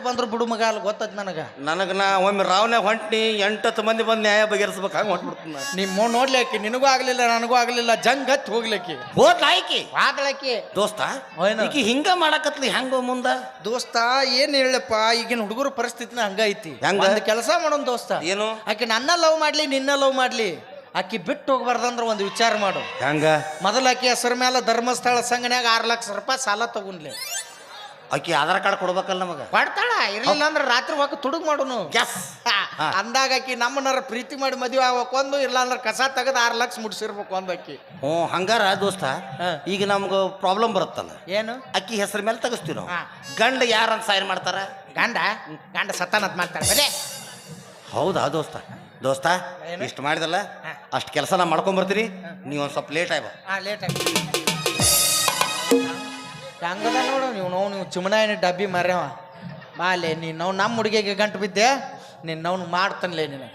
ಬಂದ್ರು ಬಿಡು ಮಗ ಅಲ್ಲಿ ಗೊತ್ತದ ನನಗ. ನನಗೆ ನಾ ಒಮ್ಮೆ ರಾವ್ನ್ಯಾಗ ಹೊಂಟ್ನಿ ಎಂಟತ್ತು ಮಂದಿ ಬಂದು ನ್ಯಾಯ ಬಗೆಹರಿಸ್ಬೇಕು ಹಂಗೆ ಹೊಂಟ್ಬಿಡ್ತೀನಿ ನಾನು. ನಿಮ್ಮ ನೋಡ್ಲಿಕ್ಕೆ ನಿನಗೂ ಆಗ್ಲಿಲ್ಲ ನನಗೂ ಆಗ್ಲಿಲ್ಲ ಜಂಗ್ ಹತ್ತಿ ಹೋಗ್ಲಿಕ್ಕೆ. ಹೋದ್ ಆಯ್ಕೆ? ಆದಳಕ್ಕೆ ದೋಸ್ತ ಈಗ ಹಿಂಗ ಮಾಡಕತ್ಲಿ ಹೆಂಗ ಮುಂದ? ದೋಸ್ತ ಏನ್ ಹೇಳಪ್ಪ ಈಗಿನ ಹುಡುಗರ ಪರಿಸ್ಥಿತಿನ ಹಂಗ ಐತಿ. ಹೆಂಗ? ಒಂದು ಕೆಲಸ ಮಾಡೋನ್ ದೋಸ್ತ. ಏನು? ಆಕೆ ನನ್ನ ಲವ್ ಮಾಡ್ಲಿ ನಿನ್ನ ಲವ್ ಮಾಡ್ಲಿ. ಆಕಿ ಬಿಟ್ಟು ಹೋಗ್ಬಾರ್ದಂದ್ರ ಒಂದು ವಿಚಾರ ಮಾಡು. ಹೆಂಗ? ಮೊದಲ ಆಕಿ ಹೆಸರ ಮೇಲೆ ಧರ್ಮಸ್ಥಳ ಸಂಘನ್ಯಾಗ ಆರು ಲಕ್ಷ ರೂಪಾಯಿ ಸಾಲ ತಗೊಂಡ್ಲಿ. ಆಕಿ ಆಧಾರ್ ಕಾರ್ಡ್ ಕೊಡ್ಬೇಕಲ್ಲ ನಮಗೆ? ಕೊಡ್ತಾಳ ಇರ್ಲಿಲ್ಲ ಅಂದ್ರೆ ರಾತ್ರಿ ಹೋಗಿ ತುಡುಗ್ ಮಾಡುನು. ಎಸ್ ಅಂದಾಗ ಆಕಿ ನಮ್ಮನ್ನಾರ ಪ್ರೀತಿ ಮಾಡಿ ಮದುವೆ ಆಗ್ಬೇಕು ಒಂದು ಇಲ್ಲ ಅಂದ್ರೆ ಕಸ ತೆಗೆದು ಆರು ಲಕ್ಷ ಮುಡ್ಸಿರ್ಬೇಕು ಒಂದು ಆಕಿ. ಹ್ಞೂ ಹಂಗಾರ ದೋಸ್ತ ಈಗ ನಮ್ಗೆ ಪ್ರಾಬ್ಲಮ್ ಬರುತ್ತಲ್ಲ. ಏನು? ಅಕ್ಕಿ ಹೆಸರು ಮೇಲೆ ತೆಗಿಸ್ತೀವಿ ನಾವು. ಗಂಡ ಯಾರಂತ ಸೈನ್ ಮಾಡ್ತಾರ? ಗಂಡ? ಗಂಡ ಸತ್ತಾನತ್ ಮಾಡ್ತಾರೆ ಬರೇ ಹೌದಾ ದೋಸ್ತ? ದೋಸ್ತ? ಇಷ್ಟು ಮಾಡಿದಲ್ಲ. ಅಷ್ಟು ಕೆಲಸ ನಾ ಮಾಡ್ಕೊಂಬರ್ತೀನಿ ನೀವು ಒಂದು ಸ್ವಲ್ಪ ಲೇಟ್ ಆಯ್ಬ. ಹಾಂ ಲೇಟ್ ಆಗಿ ಹಂಗದ ನೋಡು ನೀವು, ನೋವು ನೀವು ಚಿಮಣಾಯನ ಡಬ್ಬಿ ಮರ್ಯವ. ಬಾಲೆ ನೀನು ನಾವು ನಮ್ಮ ಹುಡುಗಿಗೆ ಗಂಟು ಬಿದ್ದೆ, ನೀನು ನಾವು ಮಾಡ್ತಾನಲೇ ನೀನು